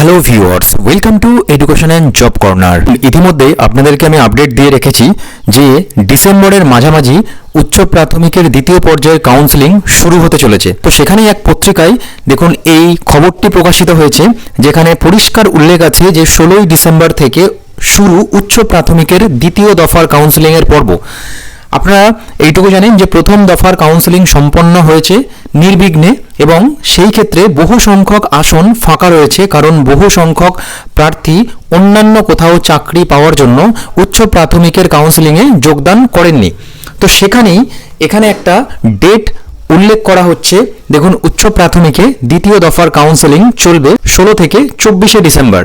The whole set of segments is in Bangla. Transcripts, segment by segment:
Hello viewers welcome to education and job corner ইতিমধ্যে আপনাদেরকে আমি আপডেট দিয়ে রেখেছি যে ডিসেম্বরের মাঝামাঝি উচ্চ প্রাথমিকের দ্বিতীয় পর্যায়ের কাউন্সেলিং শুরু হতে চলেছে। তো সেখানেই এক পত্রিকায় দেখুন এই খবরটি প্রকাশিত হয়েছে, যেখানে পরিষ্কার উল্লেখ আছে যে ষোলোই ডিসেম্বর থেকে শুরু উচ্চ প্রাথমিকের দ্বিতীয় দফার কাউন্সেলিংয়ের পর্ব। আপনারা এইটুকু জানেন যে প্রথম দফার কাউন্সেলিং সম্পন্ন হয়েছে নির্বিঘ্নে এবং সেই ক্ষেত্রে বহু সংখ্যক আসন ফাঁকা রয়েছে, কারণ বহু সংখ্যক প্রার্থী অন্যান্য কোথাও চাকরি পাওয়ার জন্য উচ্চ প্রাথমিকের কাউন্সেলিংয়ে যোগদান করেননি। তো সেখানেই এখানে একটা ডেট উল্লেখ করা হচ্ছে, দেখুন, উচ্চ প্রাথমিকে দ্বিতীয় দফার কাউন্সেলিং চলবে ষোলো থেকে চব্বিশে ডিসেম্বর।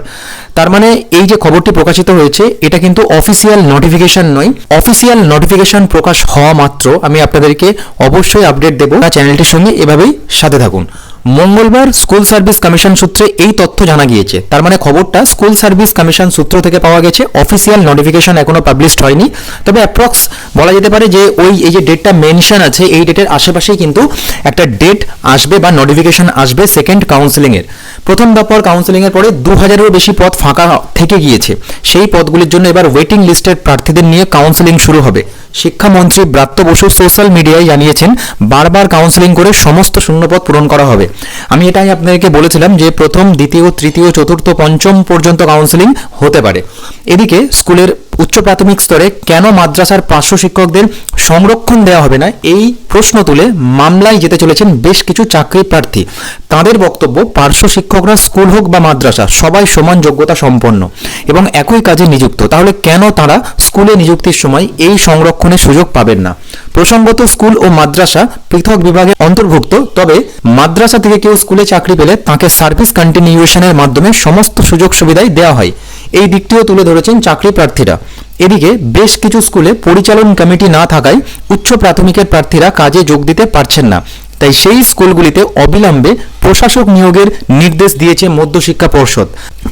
তার মানে এই যে খবরটি প্রকাশিত হয়েছে, এটা কিন্তু অফিসিয়াল নোটিফিকেশন নয়। অফিসিয়াল নোটিফিকেশন প্রকাশ হওয়া মাত্র আমি আপনাদেরকে অবশ্যই আপডেট দেবো। চ্যানেলটির সঙ্গে এভাবেই সাথে থাকুন। মঙ্গলবার স্কুল সার্ভিস কমিশন সূত্রে এই তথ্য জানা গিয়েছে। তার মানে খবরটা স্কুল সার্ভিস কমিশন সূত্র থেকে পাওয়া গেছে। অফিসিয়াল নোটিফিকেশন এখনও পাবলিশড হয়নি। তবে অ্যাপ্রক্স বলা যেতে পারে যে ওই, এই যে ডেটটা মেনশন আছে, এই ডেটের আশেপাশেই কিন্তু একটা ডেট আসবে বা নোটিফিকেশন আসবে সেকেন্ড কাউন্সেলিংয়ের প্রথম দফার কাউন্সেলিংয়ের পরে দু হাজারেরও বেশি পদ ফাঁকা থেকে গিয়েছে। সেই পদগুলির জন্য এবার ওয়েটিং লিস্টের প্রার্থীদের নিয়ে কাউন্সেলিং শুরু হবে। শিক্ষামন্ত্রী ব্রাত্য বসু সোশ্যাল মিডিয়ায় জানিয়েছেন, বারবার কাউন্সেলিং করে সমস্ত শূন্যপদ পূরণ করা হবে। আমি এটাই আপনাদেরকে বলেছিলাম যে প্রথম, দ্বিতীয়, তৃতীয়, চতুর্থ, পঞ্চম পর্যন্ত কাউন্সেলিং হতে পারে। এদিকে, স্কুলের উচ্চ প্রাথমিক স্তরে কেন মাদ্রাসার পার্শ্ব শিক্ষকদের সংরক্ষণ দেওয়া হবে না? এই প্রশ্ন তুলে মামলায় যেতে চলেছেন বেশ কিছু চাকরি প্রার্থী। তাদের বক্তব্য, পার্শ্ব শিক্ষকরা স্কুল হোক বা মাদ্রাসা, সবাই সমান যোগ্যতা সম্পন্ন এবং একই কাজে নিযুক্ত। তাহলে কেন তারা স্কুলে নিযুক্তির সময় এই সংরক্ষণের সুযোগ পাবেন না? প্রসঙ্গত, স্কুল ও মাদ্রাসা পৃথক বিভাগে অন্তর্ভুক্ত, তবে মাদ্রাসা থেকে কেউ স্কুলে চাকরি পেলে তাকে সার্ভিস কন্টিনিউশনের মাধ্যমে সমস্ত সুযোগ সুবিধাই দেওয়া হয়। এই দিকটিও তুলে ধরেছেন চাকরি প্রার্থীরা। এদিকে বেশ কিছু স্কুলে পরিচালন কমিটি না থাকায় উচ্চ প্রাথমিকের প্রার্থীরা কাজে যোগ দিতে পারছেন না। তাই সেই স্কুলগুলিতে অবিলম্বে প্রশাসক নিয়োগের নির্দেশ দিয়েছে মধ্যশিক্ষা পর্ষদ।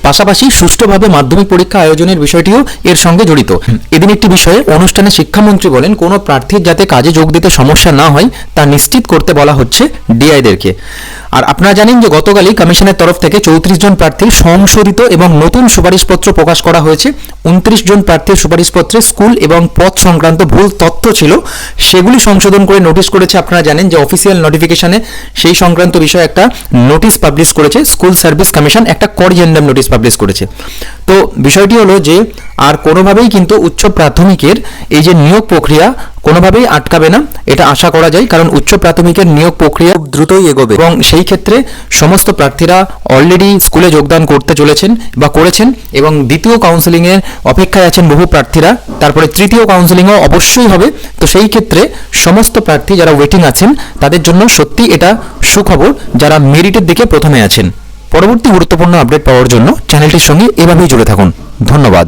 পাশাপাশি সুষ্ঠুভাবে মাধ্যমিক পরীক্ষা আয়োজনের বিষয়টিও এর সঙ্গে জড়িত। এদিন একটি বিষয়ে অনুষ্ঠানে শিক্ষামন্ত্রী বলেন, কোনো প্রার্থীর যাতে কাজে যোগ দিতে সমস্যা না হয়, তা নিশ্চিত করতে বলা হচ্ছে ডিআইদেরকে। আর আপনারা জানেন যে গতকালই কমিশনের তরফ থেকে চৌত্রিশ জন প্রার্থীর সংশোধিত এবং নতুন সুপারিশপত্র প্রকাশ করা হয়েছে। উনত্রিশ জন প্রার্থীর সুপারিশপত্রে স্কুল এবং পথ সংক্রান্ত ভুল তথ্য ছিল, সেগুলি সংশোধন করে নোটিশ করেছে। আপনারা জানেন যে অফিসিয়াল নোটিফিকেশনে সেই সংক্রান্ত বিষয়ে একটা নোটিশ পাবলিশ করেছে স্কুল সার্ভিস কমিশন একটা করিজেন্ডাম নোটিশ পাবলিশ করেছে। তো বিষয়টি হলো যে, আর কোনোভাবেই কিন্তু উচ্চ প্রাথমিকের এই যে নিয়োগ প্রক্রিয়া কোনোভাবেই আটকাবে না, এটা আশা করা যায়, কারণ উচ্চ প্রাথমিকের নিয়োগ প্রক্রিয়া দ্রুতই এগোবে। এবং সেই ক্ষেত্রে সমস্ত প্রার্থীরা অলরেডি স্কুলে যোগদান করতে চলেছেন বা করেছেন, এবং দ্বিতীয় কাউন্সেলিংয়ের অপেক্ষায় আছেন বহু প্রার্থীরা, তারপরে তৃতীয় কাউন্সেলিংও অবশ্যই হবে। তো সেই ক্ষেত্রে সমস্ত প্রার্থী যারা ওয়েটিং আছেন, তাদের জন্য সত্যি এটা সুখবর, যারা মেরিটের দিকে প্রথমে আছেন। পরবর্তী গুরুত্বপূর্ণ আপডেট পাওয়ার জন্য চ্যানেলটির সঙ্গে এভাবেই জুড়ে থাকুন। ধন্যবাদ।